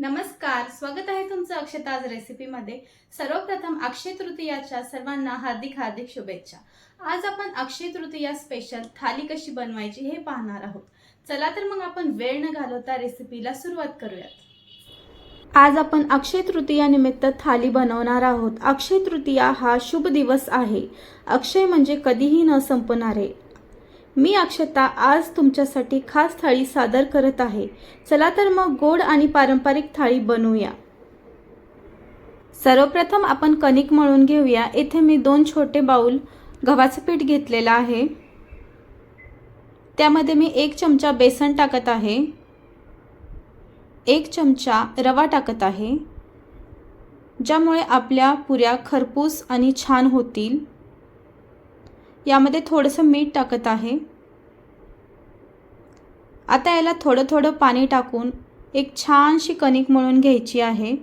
नमस्कार स्वागत आहे तुमचं अक्षताज रेसिपीमध्ये. सर्वप्रथम अक्षय तृतीयाच्या सर्वांना हार्दिक हार्दिक शुभेच्छा. आज आपण अक्षय तृतीया स्पेशल थाली कशी बनवायची हे पाहणार आहोत. चला तर मग आपण वेळ न घालवता रेसिपीला सुरुवात करूयात. आज आपण अक्षय तृतीया निमित्त थाली बनवणार आहोत. अक्षय तृतीया हा शुभ दिवस आहे. अक्षय म्हणजे कधीही न संपणारे. मी अक्षता आज तुमच्यासाठी खास थाळी सादर करत आहे. चला तर मग गोड आणि पारंपरिक थाळी बनवूया. सर्वप्रथम आपण कणिक मळून घेऊया. येथे मी दोन छोटे बाऊल गव्हाचं पीठ घेतलेलं आहे. त्यामध्ये मी एक चमचा बेसन टाकत आहे. एक चमचा रवा टाकत आहे. ज्यामुळे आपल्या पुऱ्या खरपूस आणि छान होतील. यामध्ये थोडंसं मीठ टाकत आहे. आता याला थोडं थोडं पाणी टाकून एक छानशी कणिक मळून घ्यायची आहे.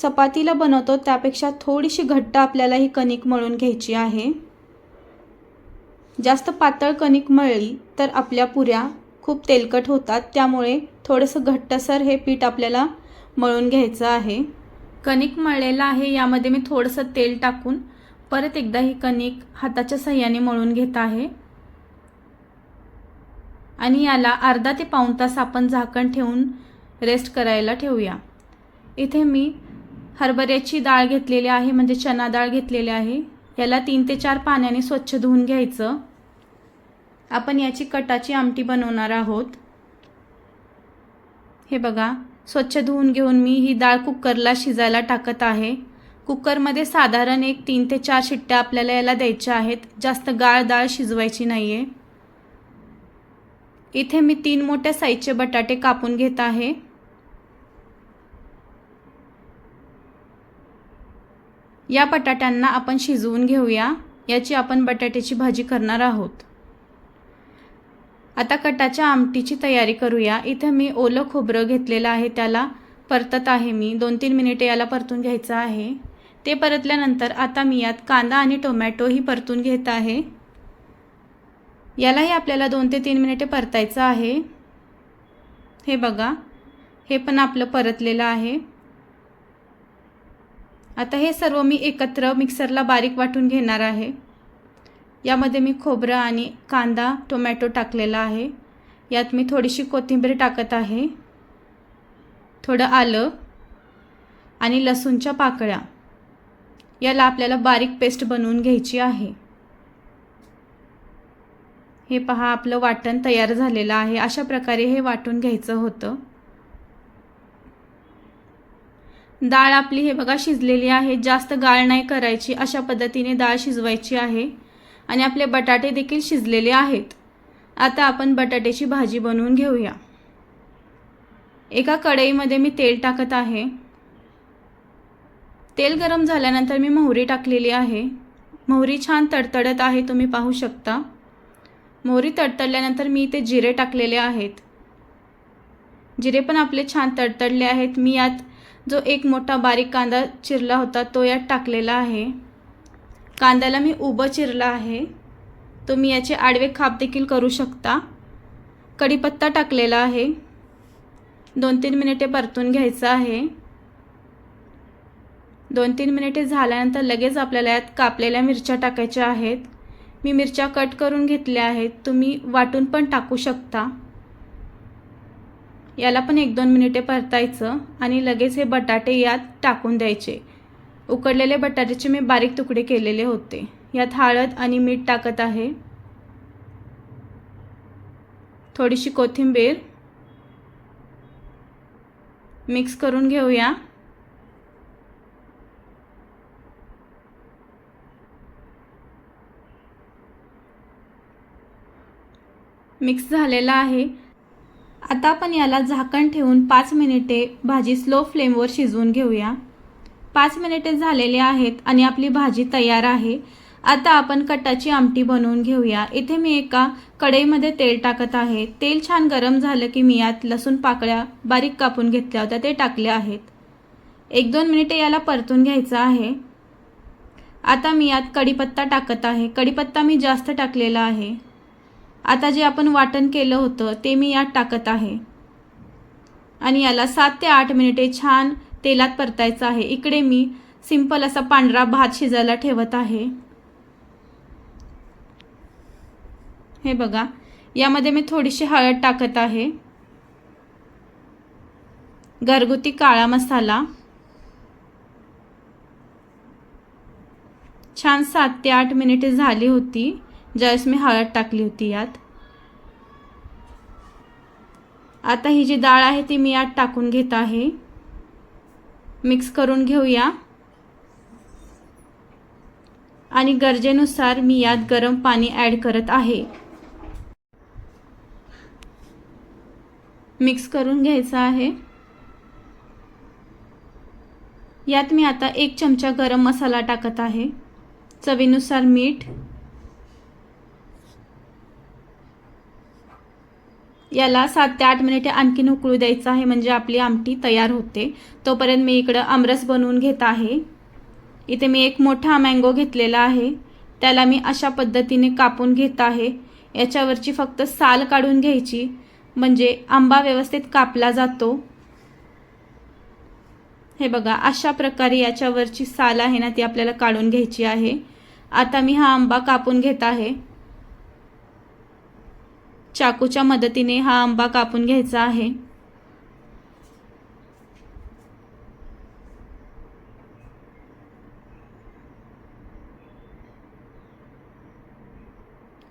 चपातीला बनवतो त्यापेक्षा थोडीशी घट्ट आपल्याला ही कणिक मळून घ्यायची आहे. जास्त पातळ कणिक मळली तर आपल्या पुऱ्या खूप तेलकट होतात त्यामुळे थोडंसं घट्टसर हे पीठ आपल्याला मळून घ्यायचं आहे. कणिक मळलेलं आहे यामध्ये मी थोडंसं तेल टाकून परत एकदा ही कणिक हाताच्या सहाय्याने मळून घेत आहे. आणि याला अर्धा ते पाऊण तास आपण झाकण ठेवून रेस्ट करायला ठेवूया. इथे मी हरभऱ्याची डाळ घेतलेली आहे म्हणजे चना डाळ घेतलेली आहे. याला तीन ते चार पाण्याने स्वच्छ धुवून घ्यायचं. आपण याची कटाची आमटी बनवणार आहोत. हे बघा स्वच्छ धुवून घेऊन मी ही डाळ कुकरला शिजायला टाकत आहे. कुकरमध्ये साधारण एक तीन ते चार शिट्ट्या आपल्याला याला द्यायच्या आहेत. जास्त गाळ डाळ शिजवायची नाही आहे इथे मी तीन मोठ्या साईजचे बटाटे कापून घेत आहे. या बटाट्यांना आपण शिजवून घेऊया. याची आपण बटाट्याची भाजी करणार आहोत. आता कटाच्या आमटीची तयारी करूया. इथे मी ओलं खोबरं घेतलेलं आहे. त्याला परतत आहे मी. दोन तीन मिनिटे याला परतून घ्यायचं आहे. ते परतल्यानंतर आता मी यात कांदा आणि टोमॅटोही परतून घेत आहे. यालाही आपल्याला दोन ते तीन मिनिटे परतायचं आहे. हे बघा हे पण आपलं परतलेलं आहे. आता हे सर्व मी एकत्र मिक्सरला बारीक वाटून घेणार आहे. यामध्ये मी खोबरं आणि कांदा टोमॅटो टाकलेला आहे. यात मी थोडीशी कोथिंबीर टाकत आहे. थोडं आलं आणि लसूणच्या पाकळ्या. याला आपल्याला बारीक पेस्ट बनवून घ्यायची आहे. हे पहा आपलं वाटण तयार झालेलं आहे. अशा प्रकारे हे वाटून घ्यायचं होतं. डाळ आपली हे बघा शिजलेली आहे. जास्त गाळ नाही करायची. अशा पद्धतीने डाळ शिजवायची आहे. आणि आपले बटाटे देखील शिजलेले आहेत. आता आपण बटाट्याची भाजी बनवून घेऊया. एका कढईमध्ये मी तेल टाकत आहे. तेल गरम झाल्यानंतर मी मोहरी टाकलेली आहे. मोहरी छान तडतडत आहे तुम्ही पाहू शकता. मोहरी तडतडल्यानंतर मी इथे जिरे टाकलेले आहेत. जिरे पण आपले छान तडतडले आहेत. मी यात जो एक मोठा बारीक कांदा चिरला होता तो यात टाकलेला आहे. कांद्याला मी उभं चिरला आहे. तुम्ही याचे आडवे खाप देखील करू शकता. कढीपत्ता टाकलेला आहे. दोन तीन मिनिटे परतून घ्यायचं आहे. दोन तीन मिनिटे झाल्यानंतर लगेच आपल्याला यात कापलेल्या मिरच्या टाकायच्या आहेत. मी मिरच्या कट करून घेतल्या आहेत. तुम्ही वाटून पण टाकू शकता. याला पण एक दोन मिनिटे परतायचं आणि लगेच हे बटाटे यात टाकून द्यायचे. उकडलेले बटाट्याचे मी बारीक तुकडे केलेले होते. यात हळद आणि मीठ टाकत आहे. थोडीशी कोथिंबीर मिक्स करून घेऊया. मिक्स झालेला आहे. आता आपण याला झाकण ठेवून पाच मिनिटे भाजी स्लो फ्लेमवर शिजवून घेऊया. पाच मिनिटे झालेले आहेत आणि आपली भाजी तयार आहे. आता आपण कटाची आमटी बनवून घेऊया. इथे मी एका कढईमध्ये तेल टाकत आहे. तेल छान गरम झालं की मी यात लसूण पाकळ्या बारीक कापून घेतल्या होत्या ते टाकले आहेत. एक दोन मिनिटे याला परतून घ्यायचं आहे. आता मी यात कढीपत्ता टाकत आहे. कढीपत्ता मी जास्त टाकलेला आहे. आता जे आपण वाटण केलं होतं ते मी यात टाकत आहे. आणि याला सात ते आठ मिनिटे छान तेलात परतायचं आहे. इकडे मी सिंपल असा पांढरा भात शिजायला ठेवत आहे. हे बघा यामध्ये मी थोडीशी हळद टाकत आहे. घरगुती काळा मसाला. छान सात ते आठ मिनिटे झाली होती. ज्यावेळेस मी हळद टाकली होती यात. आता ही जी डाळ आहे ती मी यात टाकून घेत आहे. मिक्स करून घेऊया. आणि गरजेनुसार मी यात गरम पाणी ॲड करत आहे. मिक्स करून घ्यायचं आहे. यात मी आता एक चमचा गरम मसाला टाकत आहे. चवीनुसार मीठ याला सात ते आठ मिनिटे आणखीन उकळू द्यायचं आहे म्हणजे आपली आमटी तयार होते. तोपर्यंत मी इकडं आमरस बनवून घेत आहे. इथे मी एक मोठा मँगो घेतलेला आहे. त्याला मी अशा पद्धतीने कापून घेत आहे. याच्यावरची फक्त साल काढून घ्यायची म्हणजे आंबा व्यवस्थित कापला जातो. हे बघा अशा प्रकारे याच्यावरची साल आहे ना ती आपल्याला काढून घ्यायची आहे. आता मी हा आंबा कापून घेत आहे. चाकूच्या मदतीने हा आंबा कापून घ्यायचा आहे.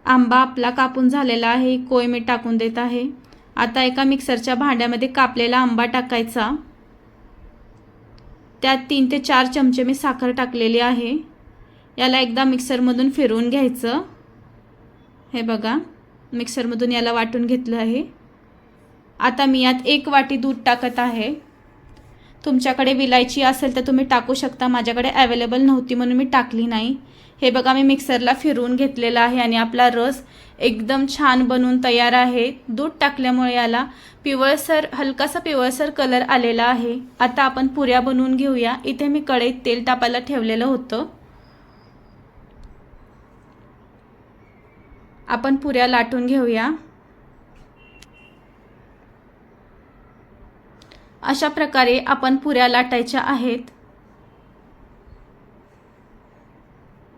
आंबा आपला कापून झालेला आहे कोय मी टाकून देत आहे. आता एका मिक्सरच्या भांड्यामध्ये कापलेला आंबा टाकायचा. त्यात तीन ते चार चमचे मी साखर टाकलेली आहे. याला एकदा मिक्सरमधून फिरवून घ्यायचं. हे बघा. मिक्सरमधून याला वाटून घेतलं आहे. आता मी यात एक वाटी दूध टाकत आहे. तुमच्याकडे विलायची असेल तर तुम्ही टाकू शकता. माझ्याकडे अवेलेबल नव्हती म्हणून मी टाकली नाही. हे बघा मी मिक्सरला फिरवून घेतलेला आहे आणि आपला रस एकदम छान बनून तयार आहे. दूध टाकल्यामुळे याला पिवळसर हलकासा पिवळसर कलर आलेला आहे. आता आपण पुऱ्या बनवून घेऊया. इथे मी कढईत तेल तापायला ठेवलेलं होतं. आपण पुऱ्या लाटून घेऊया. अशा प्रकारे आपण पुऱ्या लाटायच्या आहेत.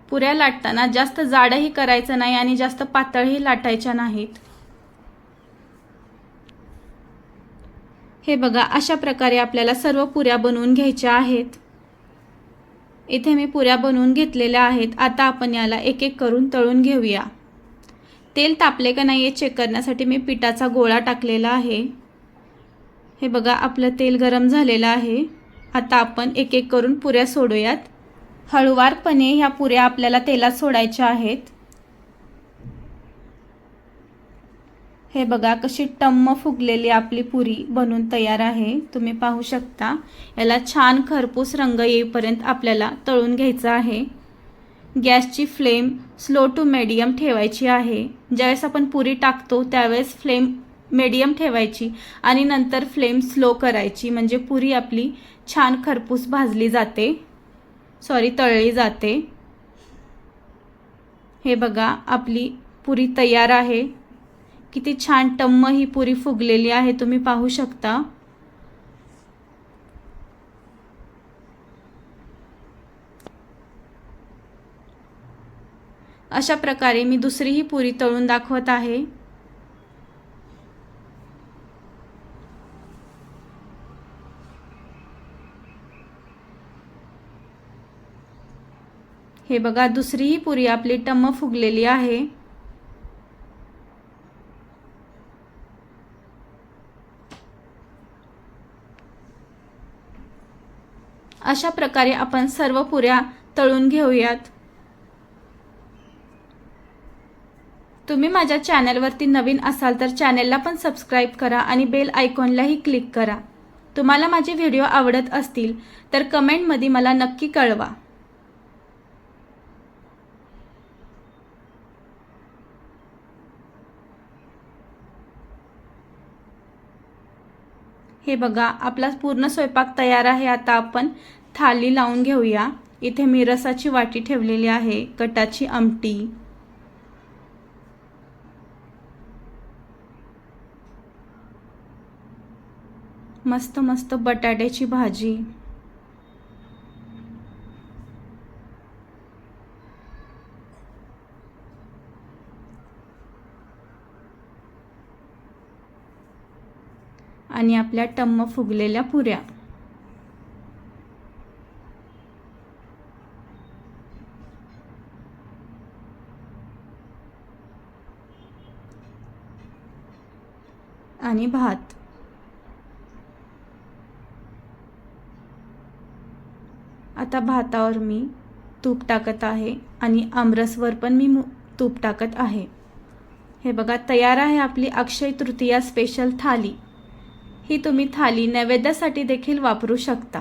पुऱ्या लाटताना जास्त जाडही करायचं नाही आणि जास्त पातळही लाटायच्या नाहीत. हे बघा अशा प्रकारे आपल्याला सर्व पुऱ्या बनवून घ्यायच्या आहेत. इथे मी पुऱ्या बनवून घेतलेल्या आहेत. आता आपण याला एक एक करून तळून घेऊया. तेल तापले का नाही हे चेक करण्यासाठी मी पिठाचा गोळा टाकलेला आहे. हे बघा आपलं तेल गरम झालेलं आहे. आता आपण एक एक करून पुऱ्या सोडूयात. हळुवारपणे ह्या पुऱ्या आपल्याला तेलात सोडायच्या आहेत. हे बघा कशी टम्म फुगलेली आपली पुरी बनून तयार आहे. तुम्ही पाहू शकता याला छान खरपूस रंग येईपर्यंत आपल्याला तळून घ्यायचं आहे. गॅसची फ्लेम स्लो टू मेडियम ठेवायची आहे. ज्यावेळेस आपण पुरी टाकतो त्यावेळेस फ्लेम मेडियम ठेवायची आणि नंतर फ्लेम स्लो करायची. म्हणजे पुरी आपली छान खरपूस भाजली जाते. सॉरी तळली जाते. हे बघा आपली पुरी तयार आहे. किती छान टम्म ही पुरी फुगलेली आहे. तुम्ही पाहू शकता. अशा प्रकारे मी दुसरीही पुरी तळून दाखवत आहे. हे बघा दुसरीही पुरी आपली टम्म फुगलेली आहे. अशा प्रकारे आपण सर्व पुऱ्या तळून घेऊयात. तुम्ही माझ्या चॅनलवरती नवीन असाल तर चॅनलला पण सबस्क्राईब करा आणि बेल आयकॉनलाही क्लिक करा. तुम्हाला माझे व्हिडिओ आवडत असतील तर कमेंटमध्ये मला नक्की कळवा. हे बघा आपला पूर्ण स्वयंपाक तयार आहे. आता आपण थाली लावून घेऊया. इथे मी रसाची वाटी ठेवलेली आहे कटाची आमटी. मस्त मस्त बटाट्याची भाजी. आणि आपल्या टम्म फुगलेल्या पुऱ्या. आणि भात. आता भातावर मी तूप टाकत आहे आणि आमरसवर पण मी तूप टाकत आहे. हे बघा तयार आहे आपली अक्षय तृतीया स्पेशल थाली. ही तुम्ही थाली नैवेद्यासाठी देखील वापरू शकता.